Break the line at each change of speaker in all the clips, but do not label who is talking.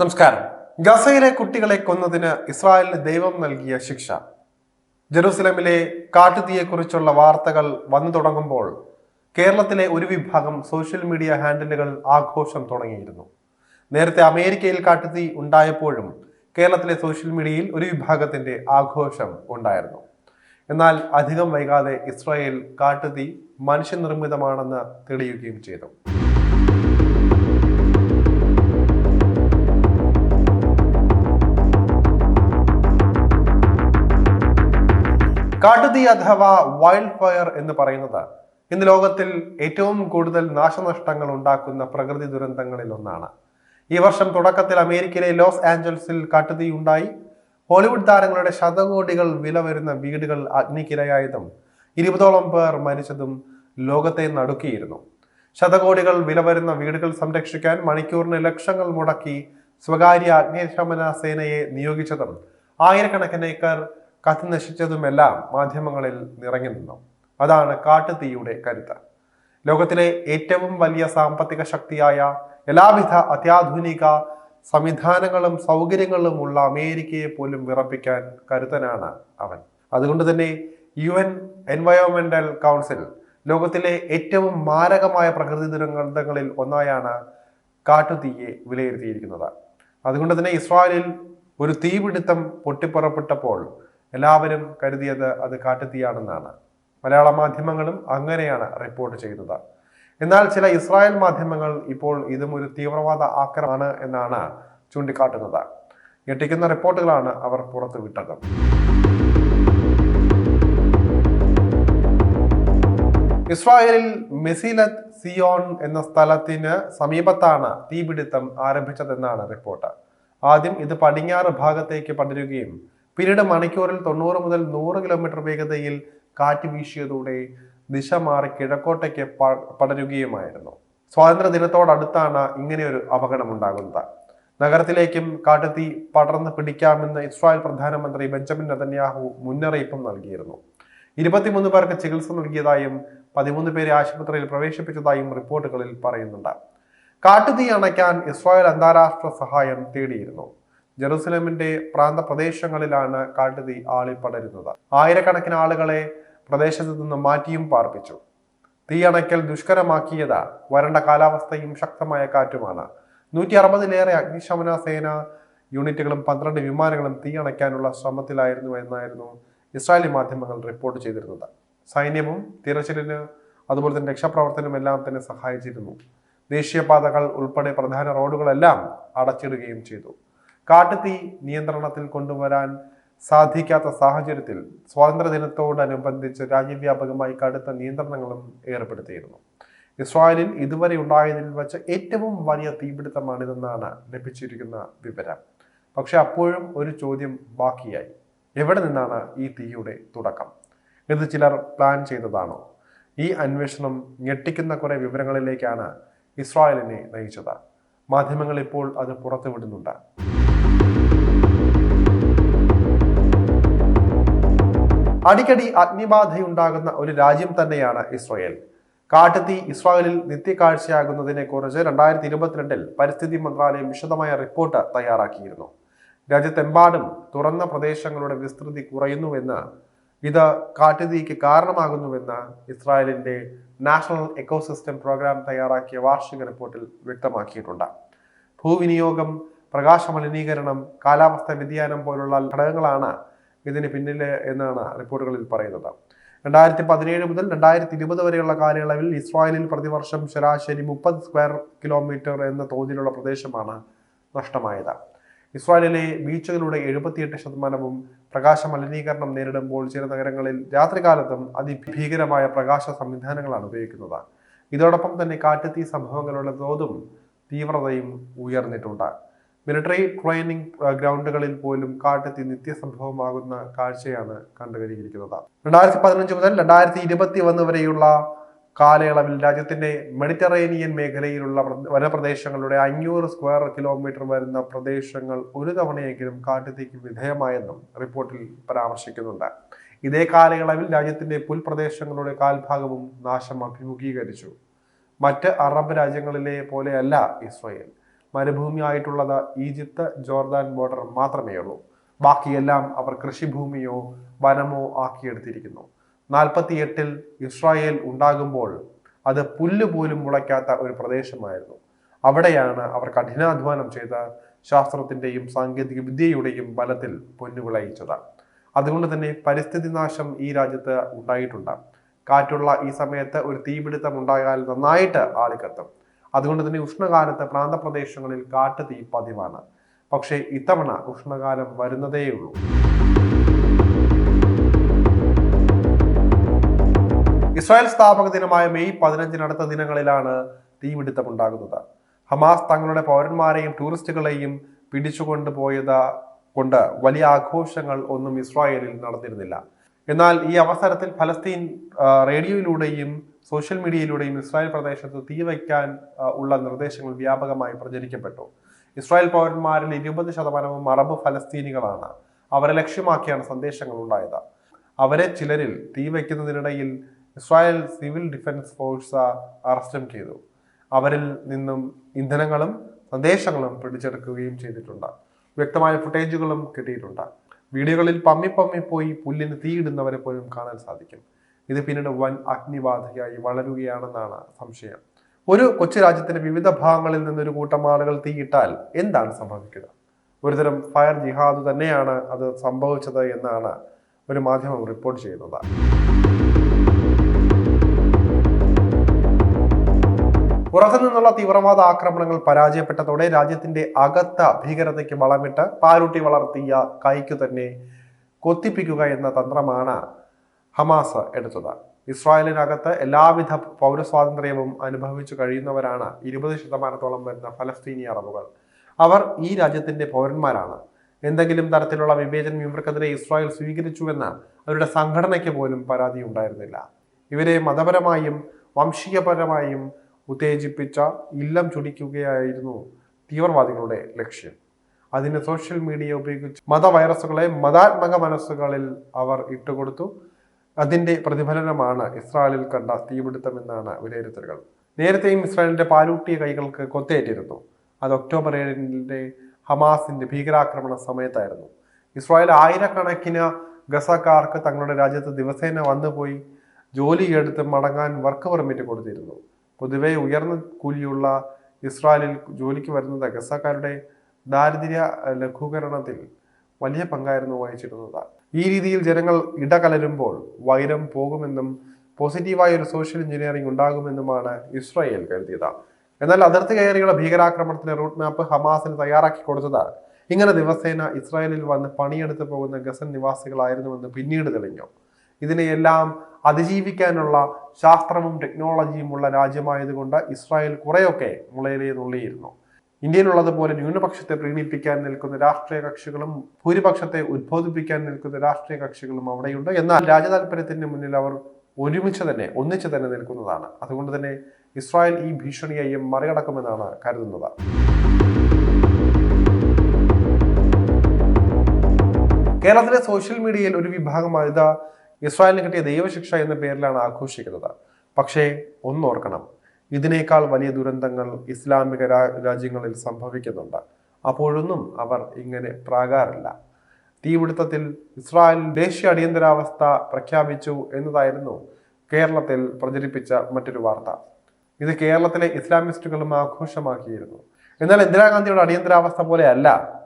നമസ്കാരം. ഗസയിലെ കുട്ടികളെ കൊന്നതിന് ഇസ്രായേലിന് ദൈവം നൽകിയ ശിക്ഷ. ജെറൂസലമിലെ കാട്ടുതീയെക്കുറിച്ചുള്ള വാർത്തകൾ വന്നു തുടങ്ങുമ്പോൾ കേരളത്തിലെ ഒരു വിഭാഗം സോഷ്യൽ മീഡിയ ഹാൻഡിലുകൾ ആഘോഷം തുടങ്ങിയിരുന്നു. നേരത്തെ അമേരിക്കയിൽ കാട്ടുതീ ഉണ്ടായപ്പോഴും കേരളത്തിലെ സോഷ്യൽ മീഡിയയിൽ ഒരു വിഭാഗത്തിന്റെ ആഘോഷം ഉണ്ടായിരുന്നു. എന്നാൽ അധികം വൈകാതെ ഇസ്രായേൽ കാട്ടുതീ മനുഷ്യനിർമ്മിതമാണെന്ന് തെളിയുകയും ചെയ്തു. കാട്ടുതീ അഥവാ വൈൽഡ് ഫയർ എന്ന് പറയുന്നത് ഇന്ന് ലോകത്തിൽ ഏറ്റവും കൂടുതൽ നാശനഷ്ടങ്ങൾ ഉണ്ടാക്കുന്ന പ്രകൃതി ദുരന്തങ്ങളിൽ ഒന്നാണ്. ഈ വർഷം തുടക്കത്തിൽ അമേരിക്കയിലെ ലോസ് ആഞ്ചൽസിൽ കാട്ടുതീ ഉണ്ടായി. ഹോളിവുഡ് താരങ്ങളുടെ ശതകോടികൾ വില വരുന്ന വീടുകൾ അഗ്നിക്കിരയായതും ഇരുപതോളം പേർ മരിച്ചതും ലോകത്തെ നടുക്കിയിരുന്നു. ശതകോടികൾ വില വരുന്ന വീടുകൾ സംരക്ഷിക്കാൻ മണിക്കൂറിന് ലക്ഷങ്ങൾ മുടക്കി സ്വകാര്യ അഗ്നിശമന സേനയെ നിയോഗിച്ചതും ആയിരക്കണക്കിന് ഏക്കർ കത്തി നശിച്ചതുമെല്ലാം മാധ്യമങ്ങളിൽ നിറഞ്ഞു നിന്നു. അതാണ് കാട്ടുതീയുടെ കരുത്ത്. ലോകത്തിലെ ഏറ്റവും വലിയ സാമ്പത്തിക ശക്തിയായ എല്ലാവിധ അത്യാധുനിക സംവിധാനങ്ങളും സൗകര്യങ്ങളും ഉള്ള അമേരിക്കയെ പോലും വിറപ്പിക്കാൻ കരുത്തനാണ് അവൻ. അതുകൊണ്ട് തന്നെ യു എൻ എൻവയോൺമെന്റൽ കൗൺസിൽ ലോകത്തിലെ ഏറ്റവും മാരകമായ പ്രകൃതി ദുരന്തങ്ങളിൽ ഒന്നായാണ് കാട്ടുതീയെ വിലയിരുത്തിയിരിക്കുന്നത്. അതുകൊണ്ട് തന്നെ ഇസ്രായേലിൽ ഒരു തീപിടുത്തം പൊട്ടിപ്പുറപ്പെട്ടപ്പോൾ എല്ലാവരും കരുതിയത് അത് കാട്ടുതീയാണെന്നാണ്. മലയാള മാധ്യമങ്ങളും അങ്ങനെയാണ് റിപ്പോർട്ട് ചെയ്തത്. എന്നാൽ ചില ഇസ്രായേൽ മാധ്യമങ്ങൾ ഇപ്പോൾ ഇതും ഒരു തീവ്രവാദ ആക്രമണമാണ് എന്നാണ് ചൂണ്ടിക്കാട്ടുന്നത്. ഞെട്ടിക്കുന്ന റിപ്പോർട്ടുകളാണ് അവർ പുറത്തുവിട്ടത്. ഇസ്രായേലിൽ മെസിലത്ത് സിയോൺ എന്ന സ്ഥലത്തിന് സമീപത്താണ് തീപിടുത്തം ആരംഭിച്ചതെന്നാണ് റിപ്പോർട്ട്. ആദ്യം ഇത് പടിഞ്ഞാറ് ഭാഗത്തേക്ക് പടരുകയും പിന്നീട് മണിക്കൂറിൽ തൊണ്ണൂറ് മുതൽ നൂറ് കിലോമീറ്റർ വേഗതയിൽ കാറ്റ് വീശിയതോടെ ദിശ മാറി കിഴക്കോട്ടേക്ക് പടരുകയുമായിരുന്നു. സ്വാതന്ത്ര്യ ദിനത്തോടടുത്താണ് ഇങ്ങനെയൊരു അപകടം ഉണ്ടാകുന്നത് നഗരത്തിലേക്കും കാട്ടുതീ പടർന്ന് പിടിക്കാമെന്ന് ഇസ്രായേൽ പ്രധാനമന്ത്രി ബെഞ്ചമിൻ നെതന്യാഹു മുന്നറിയിപ്പും നൽകിയിരുന്നു. ഇരുപത്തിമൂന്ന് പേർക്ക് ചികിത്സ നൽകിയതായും പതിമൂന്ന് പേരെ ആശുപത്രിയിൽ പ്രവേശിപ്പിച്ചതായും റിപ്പോർട്ടുകളിൽ പറയുന്നുണ്ട്. കാട്ടുതീ അണയ്ക്കാൻ ഇസ്രായേൽ അന്താരാഷ്ട്ര സഹായം തേടിയിരുന്നു. ജെറുസലേമിന്റെ പ്രാന്തപ്രദേശങ്ങളിലാണ് കാട്ടുതീ ആളിപ്പടരുന്നത്. ആയിരക്കണക്കിന് ആളുകളെ പ്രദേശത്തു നിന്ന് മാറ്റിയും പാർപ്പിച്ചു. തീയണയ്ക്കൽ ദുഷ്കരമാക്കിയത് വരണ്ട കാലാവസ്ഥയും ശക്തമായ കാറ്റുമാണ്. നൂറ്റി അറുപതിലേറെ അഗ്നിശമന സേന യൂണിറ്റുകളും പന്ത്രണ്ട് വിമാനങ്ങളും തീയണയ്ക്കാനുള്ള ശ്രമത്തിലായിരുന്നു എന്നായിരുന്നു ഇസ്രായേലി മാധ്യമങ്ങൾ റിപ്പോർട്ട് ചെയ്തിരുന്നത്. സൈന്യവും തിരച്ചിലിന് അതുപോലെ തന്നെ രക്ഷാപ്രവർത്തനം എല്ലാം തന്നെ സഹായിച്ചിരുന്നു. ദേശീയപാതകൾ ഉൾപ്പെടെ പ്രധാന റോഡുകളെല്ലാം അടച്ചിടുകയും ചെയ്തു. കാട്ടുതീ നിയന്ത്രണത്തിൽ കൊണ്ടുവരാൻ സാധിക്കാത്ത സാഹചര്യത്തിൽ സ്വാതന്ത്ര്യദിനത്തോടനുബന്ധിച്ച് രാജ്യവ്യാപകമായി കടുത്ത നിയന്ത്രണങ്ങളും ഏർപ്പെടുത്തിയിരുന്നു. ഇസ്രായേലിൽ ഇതുവരെ ഉണ്ടായതിൽ വെച്ച് ഏറ്റവും വലിയ തീപിടുത്തമാണിതെന്നാണ് ലഭിച്ചിരിക്കുന്ന വിവരം. പക്ഷെ അപ്പോഴും ഒരു ചോദ്യം ബാക്കിയായി. എവിടെ നിന്നാണ് ഈ തീയുടെ തുടക്കം? ഇത് ചിലർ പ്ലാൻ ചെയ്തതാണോ? ഈ അന്വേഷണം ഞെട്ടിക്കുന്ന കുറെ വിവരങ്ങളിലേക്കാണ് ഇസ്രായേലിനെ നയിച്ചത്. മാധ്യമങ്ങൾ ഇപ്പോൾ അത് പുറത്തുവിടുന്നുണ്ട്. അടിക്കടി അഗ്നിബാധയുണ്ടാകുന്ന ഒരു രാജ്യം തന്നെയാണ് ഇസ്രായേൽ. കാട്ടുതീ ഇസ്രായേലിൽ നിത്യകാഴ്ചയാകുന്നതിനെ കുറിച്ച് രണ്ടായിരത്തി ഇരുപത്തിരണ്ടിൽ പരിസ്ഥിതി മന്ത്രാലയം വിശദമായ റിപ്പോർട്ട് തയ്യാറാക്കിയിരുന്നു. രാജ്യത്തെമ്പാടും തുറന്ന പ്രദേശങ്ങളുടെ വിസ്തൃതി കുറയുന്നുവെന്ന് ഇത് കാട്ടുതീക്ക് കാരണമാകുന്നുവെന്ന് ഇസ്രായേലിന്റെ നാഷണൽ എക്കോസിസ്റ്റം പ്രോഗ്രാം തയ്യാറാക്കിയ വാർഷിക റിപ്പോർട്ടിൽ വ്യക്തമാക്കിയിട്ടുണ്ട്. ഭൂവിനിയോഗം പ്രകാശ മലിനീകരണം കാലാവസ്ഥ വ്യതിയാനം പോലുള്ള ഘടകങ്ങളാണ് ഇതിന് പിന്നിൽ എന്നാണ് റിപ്പോർട്ടുകളിൽ പറയുന്നത്. രണ്ടായിരത്തി പതിനേഴ് മുതൽ രണ്ടായിരത്തി ഇരുപത് വരെയുള്ള കാലയളവിൽ ഇസ്രായേലിൽ പ്രതിവർഷം ശരാശരി മുപ്പത് സ്ക്വയർ കിലോമീറ്റർ എന്ന തോതിലുള്ള പ്രദേശമാണ് നഷ്ടമായത്. ഇസ്രായേലിലെ ബീച്ചുകളുടെ എഴുപത്തിയെട്ട് ശതമാനവും പ്രകാശ മലിനീകരണം നേരിടുമ്പോൾ ചില നഗരങ്ങളിൽ രാത്രികാലത്തും അതിഭീകരമായ പ്രകാശ സംവിധാനങ്ങളാണ് ഉപയോഗിക്കുന്നത്. ഇതോടൊപ്പം തന്നെ കാറ്റത്തി സംഭവങ്ങളുടെ തോതും തീവ്രതയും ഉയർന്നിട്ടുണ്ട്. മിലിറ്ററി ട്രെയിനിങ് ഗ്രൗണ്ടുകളിൽ പോലും കാട്ടെത്തി നിത്യസംഭവമാകുന്ന കാഴ്ചയാണ് കണ്ടുകഴിഞ്ഞിരിക്കുന്നത്. രണ്ടായിരത്തി പതിനഞ്ച് മുതൽ രണ്ടായിരത്തി ഇരുപത്തി ഒന്ന് വരെയുള്ള കാലയളവിൽ രാജ്യത്തിന്റെ മെഡിറ്ററേനിയൻ മേഖലയിലുള്ള പ്ര- വനപ്രദേശങ്ങളുടെ അഞ്ഞൂറ് സ്ക്വയർ കിലോമീറ്റർ വരുന്ന പ്രദേശങ്ങൾ ഒരു തവണയെങ്കിലും കാട്ടുതീക്ക് വിധേയമായെന്നും റിപ്പോർട്ടിൽ പരാമർശിക്കുന്നുണ്ട്. ഇതേ കാലയളവിൽ രാജ്യത്തിന്റെ പുൽപ്രദേശങ്ങളുടെ കാൽഭാഗവും നാശം അഭിമുഖീകരിച്ചു. മറ്റ് അറബ് രാജ്യങ്ങളിലെ പോലെയല്ല ഇസ്രായേൽ. മരുഭൂമിയായിട്ടുള്ളത് ഈജിപ്ത് ജോർദാൻ ബോർഡർ മാത്രമേ ഉള്ളൂ. ബാക്കിയെല്ലാം അവർ കൃഷിഭൂമിയോ വനമോ ആക്കിയെടുത്തിരിക്കുന്നു. നാൽപ്പത്തി എട്ടിൽ ഇസ്രായേൽ ഉണ്ടാകുമ്പോൾ അത് പുല്ല് പോലും മുളയ്ക്കാത്ത ഒരു പ്രദേശമായിരുന്നു. അവിടെയാണ് അവർ കഠിനാധ്വാനം ചെയ്ത ശാസ്ത്രത്തിന്റെയും സാങ്കേതിക വിദ്യയുടെയും ബലത്തിൽ പൊന്നുവിളയിച്ചത് അതുകൊണ്ട് തന്നെ പരിസ്ഥിതി നാശം ഈ രാജ്യത്ത് ഉണ്ടായിട്ടുണ്ട്. കാറ്റുള്ള ഈ സമയത്ത് ഒരു തീപിടുത്തം ഉണ്ടായാൽ നന്നായിട്ട് ആളിക്കത്തും. അതുകൊണ്ട് തന്നെ ഉഷ്ണകാലത്ത് പ്രാന്തപ്രദേശങ്ങളിൽ കാട്ടുതീ പതിവാണ്. പക്ഷേ ഇത്തവണ ഉഷ്ണകാലം വരുന്നതേയുള്ളൂ. ഇസ്രായേൽ സ്ഥാപക ദിനമായ മെയ് പതിനഞ്ചിനടുത്ത ദിനങ്ങളിലാണ് തീപിടുത്തം ഉണ്ടാകുന്നത് ഹമാസ് തങ്ങളുടെ പൗരന്മാരെയും ടൂറിസ്റ്റുകളെയും പിടിച്ചുകൊണ്ട് പോയത് കൊണ്ട് വലിയ ആഘോഷങ്ങൾ ഒന്നും ഇസ്രായേലിൽ നടന്നിരുന്നില്ല. എന്നാൽ ഈ അവസരത്തിൽ ഫലസ്തീൻ റേഡിയോയിലൂടെയും സോഷ്യൽ മീഡിയയിലൂടെയും ഇസ്രായേൽ പ്രദേശത്ത് തീവയ്ക്കാൻ ഉള്ള നിർദ്ദേശങ്ങൾ വ്യാപകമായി പ്രചരിക്കപ്പെട്ടു. ഇസ്രായേൽ പൗരന്മാരിൽ ഇരുപത് ശതമാനവും അറബ് ഫലസ്തീനികളാണ്. അവരെ ലക്ഷ്യമാക്കിയാണ് സന്ദേശങ്ങൾ ഉണ്ടായത്. അവരെ ചിലരിൽ തീ വയ്ക്കുന്നതിനിടയിൽ ഇസ്രായേൽ സിവിൽ ഡിഫൻസ് ഫോഴ്സ് അറസ്റ്റും ചെയ്തു. അവരിൽ നിന്നും ഇന്ധനങ്ങളും സന്ദേശങ്ങളും പിടിച്ചെടുക്കുകയും ചെയ്തിട്ടുണ്ട്. വ്യക്തമായ ഫുട്ടേജുകളും കിട്ടിയിട്ടുണ്ട്. വീഡിയോകളിൽ പമ്മി പമ്മി പോയി പുല്ലിന് തീയിടുന്നവരെ പോലും കാണാൻ സാധിക്കും. ഇത് പിന്നീട് വൻ അഗ്നിബാധയായി വളരുകയാണെന്നാണ് സംശയം. ഒരു കൊച്ചു രാജ്യത്തിന്റെ വിവിധ ഭാഗങ്ങളിൽ നിന്ന് ഒരു കൂട്ടം ആളുകൾ തീയിട്ടാൽ എന്താണ് സംഭവിക്കുക? ഒരുതരം ഫയർ ജിഹാദ് തന്നെയാണ് അത് സംഭവിച്ചത് എന്നാണ് ഒരു മാധ്യമം റിപ്പോർട്ട് ചെയ്യുന്നത്. പുറത്തു നിന്നുള്ള തീവ്രവാദ ആക്രമണങ്ങൾ പരാജയപ്പെട്ടതോടെ രാജ്യത്തിന്റെ അകത്ത ഭീകരതയ്ക്ക് വളമിട്ട് പാരുട്ടി വളർത്തിയ കൈക്കു തന്നെ കൊത്തിപ്പിക്കുക എന്ന തന്ത്രമാണ് ഹമാസ് എടുത്തത്. ഇസ്രായേലിനകത്ത് എല്ലാവിധ പൗരസ്വാതന്ത്ര്യവും അനുഭവിച്ചു കഴിയുന്നവരാണ് ഇരുപത് ശതമാനത്തോളം വരുന്ന ഫലസ്തീനി അറബുകൾ. അവർ ഈ രാജ്യത്തിന്റെ പൗരന്മാരാണ്. എന്തെങ്കിലും തരത്തിലുള്ള വിവേചനം ഇവർക്കെതിരെ ഇസ്രായേൽ സ്വീകരിച്ചുവെന്ന് അവരുടെ സംഘടനയ്ക്ക് പോലും പരാതി ഉണ്ടായിരുന്നില്ല. ഇവരെ മതപരമായും വംശീയപരമായും ഉത്തേജിപ്പിച്ച ഇല്ലം ചുടിക്കുകയായിരുന്നു തീവ്രവാദികളുടെ ലക്ഷ്യം. അതിന് സോഷ്യൽ മീഡിയ ഉപയോഗിച്ച് മതവൈറസുകളെ മതാത്മക മനസ്സുകളിൽ അവർ ഇട്ടുകൊടുത്തു. അതിന്റെ പ്രതിഫലനമാണ് ഇസ്രായേലിൽ കണ്ട തീപിടുത്തം എന്നാണ് വിലയിരുത്തലുകൾ. നേരത്തെയും ഇസ്രായേലിന്റെ പാലൂട്ടിയ കൈകൾക്ക് കൊത്തേറ്റിരുന്നു. അത് ഒക്ടോബർ ഏഴിന്റെ ഹമാസിന്റെ ഭീകരാക്രമണ സമയത്തായിരുന്നു. ഇസ്രായേൽ ആയിരക്കണക്കിന് ഗസക്കാർക്ക് തങ്ങളുടെ രാജ്യത്ത് ദിവസേന വന്നുപോയി ജോലി എടുത്ത് മടങ്ങാൻ വർക്ക് പെർമിറ്റ് കൊടുത്തിരുന്നു. പൊതുവെ ഉയർന്ന കൂലിയുള്ള ഇസ്രായേലിൽ ജോലിക്ക് വരുന്നത് ഗസക്കാരുടെ ദാരിദ്ര്യ ലഘൂകരണത്തിൽ വലിയ പങ്കായിരുന്നു വഹിച്ചിരുന്നത്. ഈ രീതിയിൽ ജനങ്ങൾ ഇടകലരുമ്പോൾ വൈരം പോകുമെന്നും പോസിറ്റീവായ ഒരു സോഷ്യൽ എഞ്ചിനീയറിംഗ് ഉണ്ടാകുമെന്നുമാണ് ഇസ്രായേൽ കരുതിയത്. എന്നാൽ അതിർത്തി കയറിയുള്ള ഭീകരാക്രമണത്തിന്റെ റൂട്ട് മാപ്പ് ഹമാസിന് തയ്യാറാക്കി കൊടുത്തത് ഇങ്ങനെ ദിവസേന ഇസ്രായേലിൽ വന്ന് പണിയെടുത്ത് പോകുന്ന ഗസൻ നിവാസികളായിരുന്നുവെന്ന് പിന്നീട് തെളിഞ്ഞു. ഇതിനെയെല്ലാം അതിജീവിക്കാനുള്ള ശാസ്ത്രവും ടെക്നോളജിയും ഉള്ള രാജ്യമായതുകൊണ്ട് ഇസ്രായേൽ കുറെയൊക്കെ മുളയിലേ നുള്ളിയിരുന്നു. ഇന്ത്യയിലുള്ളതുപോലെ ന്യൂനപക്ഷത്തെ പ്രീണിപ്പിക്കാൻ നിൽക്കുന്ന രാഷ്ട്രീയ കക്ഷികളും ഭൂരിപക്ഷത്തെ ഉദ്ബോധിപ്പിക്കാൻ നിൽക്കുന്ന രാഷ്ട്രീയ കക്ഷികളും അവിടെയുണ്ട്. എന്നാൽ രാജ്യതാൽപര്യത്തിന് മുന്നിൽ അവർ ഒരുമിച്ച് തന്നെ ഒന്നിച്ച് തന്നെ നിൽക്കുന്നതാണ്. അതുകൊണ്ട് തന്നെ ഇസ്രായേൽ ഈ ഭീഷണിയെയും മറികടക്കുമെന്നാണ് കരുതുന്നത്. കേരളത്തിലെ സോഷ്യൽ മീഡിയയിൽ ഒരു വിഭാഗം ഇത് ഇസ്രായേലിന് കിട്ടിയ ദൈവശിക്ഷ എന്ന പേരിലാണ് ആഘോഷിക്കുന്നത്. പക്ഷേ ഒന്നോർക്കണം ഇതിനേക്കാൾ വലിയ ദുരന്തങ്ങൾ ഇസ്ലാമിക രാജ്യങ്ങളിൽ സംഭവിക്കുന്നുണ്ട്. അപ്പോഴൊന്നും അവർ ഇങ്ങനെ പ്രാകാറില്ല. തീപിടുത്തത്തിൽ ഇസ്രായേൽ ദേശീയ അടിയന്തരാവസ്ഥ പ്രഖ്യാപിച്ചു എന്നതായിരുന്നു കേരളത്തിൽ പ്രചരിപ്പിച്ച മറ്റൊരു വാർത്ത. ഇത് കേരളത്തിലെ ഇസ്ലാമിസ്റ്റുകളും ആഘോഷമാക്കിയിരുന്നു. എന്നാൽ ഇന്ദിരാഗാന്ധിയുടെ അടിയന്തരാവസ്ഥ പോലെയല്ല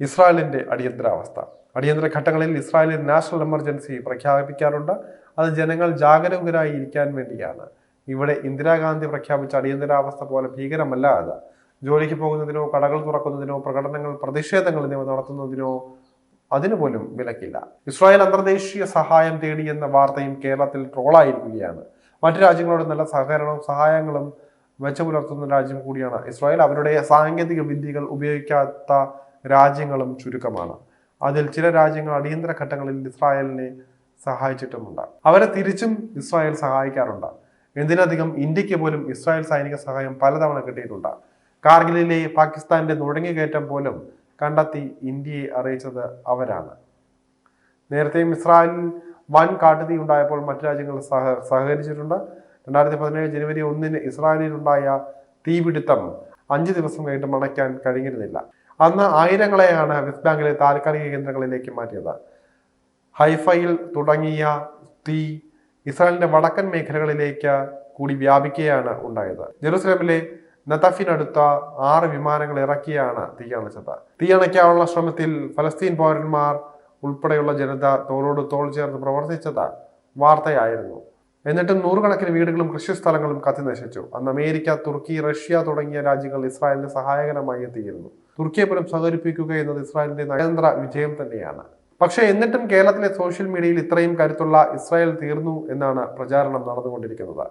ഇസ്രായേലിന്റെ അടിയന്തരാവസ്ഥ. അടിയന്തര ഘട്ടങ്ങളിൽ ഇസ്രായേലിൽ നാഷണൽ എമർജൻസി പ്രഖ്യാപിക്കാറുണ്ട്. അത് ജനങ്ങൾ ജാഗരൂകരായി ഇരിക്കാൻ വേണ്ടിയാണ്. ഇവിടെ ഇന്ദിരാഗാന്ധി പ്രഖ്യാപിച്ച അടിയന്തരാവസ്ഥ പോലെ ഭീകരമല്ല അത്. ജോലിക്ക് പോകുന്നതിനോ കടകൾ തുറക്കുന്നതിനോ പ്രകടനങ്ങൾ പ്രതിഷേധങ്ങൾ എന്നിവ നടത്തുന്നതിനോ അതിനു പോലും വിലക്കില്ല. ഇസ്രായേൽ അന്തർദേശീയ സഹായം തേടി എന്ന വാർത്തയും കേരളത്തിൽ ട്രോളായിരിക്കുകയാണ്. മറ്റു രാജ്യങ്ങളോട് നല്ല സഹകരണവും സഹായങ്ങളും വെച്ചു പുലർത്തുന്ന രാജ്യം കൂടിയാണ് ഇസ്രായേൽ. അവരുടെ സാങ്കേതിക വിദ്യകൾ ഉപയോഗിക്കാത്ത രാജ്യങ്ങളും ചുരുക്കമാണ്. അതിൽ ചില രാജ്യങ്ങൾ അടിയന്തര ഘട്ടങ്ങളിൽ ഇസ്രായേലിനെ സഹായിച്ചിട്ടുമുണ്ട്. അവരെ തിരിച്ചും ഇസ്രായേൽ സഹായിക്കാറുണ്ട്. എന്തിനധികം ഇന്ത്യയ്ക്ക് പോലും ഇസ്രായേൽ സൈനിക സഹായം പലതവണ കിട്ടിയിട്ടുണ്ട്. കാർഗിലിലെ പാകിസ്ഥാന്റെ നുഴഞ്ഞുകയറ്റം പോലും കണ്ടെത്തി ഇന്ത്യയെ അറിയിച്ചത് അവരാണ്. നേരത്തെയും ഇസ്രായേലിൽ വൻ കാട്ടുതീ ഉണ്ടായപ്പോൾ മറ്റു രാജ്യങ്ങൾ സഹ സഹകരിച്ചിട്ടുണ്ട്. രണ്ടായിരത്തി പതിനേഴ് ജനുവരി ഒന്നിന് ഇസ്രായേലിലുണ്ടായ തീപിടുത്തം അഞ്ച് ദിവസം കഴിഞ്ഞിട്ട് മണയ്ക്കാൻ കഴിഞ്ഞിരുന്നില്ല. അന്ന് ആയിരങ്ങളെയാണ് വെസ്റ്റ് ബാങ്കിലെ താൽക്കാലിക കേന്ദ്രങ്ങളിലേക്ക് മാറ്റിയത്. ഹൈഫയിൽ തുടങ്ങിയ തീ ഇസ്രായേലിന്റെ വടക്കൻ മേഖലകളിലേക്ക് കൂടി വ്യാപിക്കുകയാണ് ഉണ്ടായത്. ജെറുസലേമിലെ നതഫിനടുത്ത ആറ് വിമാനങ്ങൾ ഇറക്കിയാണ് തീയണച്ചത് തീയണയ്ക്കാനുള്ള ശ്രമത്തിൽ ഫലസ്തീൻ പൗരന്മാർ ഉൾപ്പെടെയുള്ള ജനത തോളോട് തോൾ ചേർന്ന് പ്രവർത്തിച്ചത് വാർത്തയായിരുന്നു. എന്നിട്ടും നൂറുകണക്കിന് വീടുകളും കൃഷിസ്ഥലങ്ങളും കത്തി നശിച്ചു. അന്ന് അമേരിക്ക തുർക്കി റഷ്യ തുടങ്ങിയ രാജ്യങ്ങൾ ഇസ്രായേലിന് സഹായകരമായി എത്തിയിരുന്നു. തുർക്കിയെ പോലും സഹകരിപ്പിക്കുക എന്നത് ഇസ്രായേലിന്റെ നയതന്ത്ര വിജയം തന്നെയാണ്. പക്ഷേ എന്നിട്ടും കേരളത്തിലെ സോഷ്യൽ മീഡിയയിൽ ഇത്രയും കരുത്തുള്ള ഇസ്രായേൽ തീർന്നു എന്നാണ് പ്രചാരണം നടന്നുകൊണ്ടിരിക്കുന്നത്.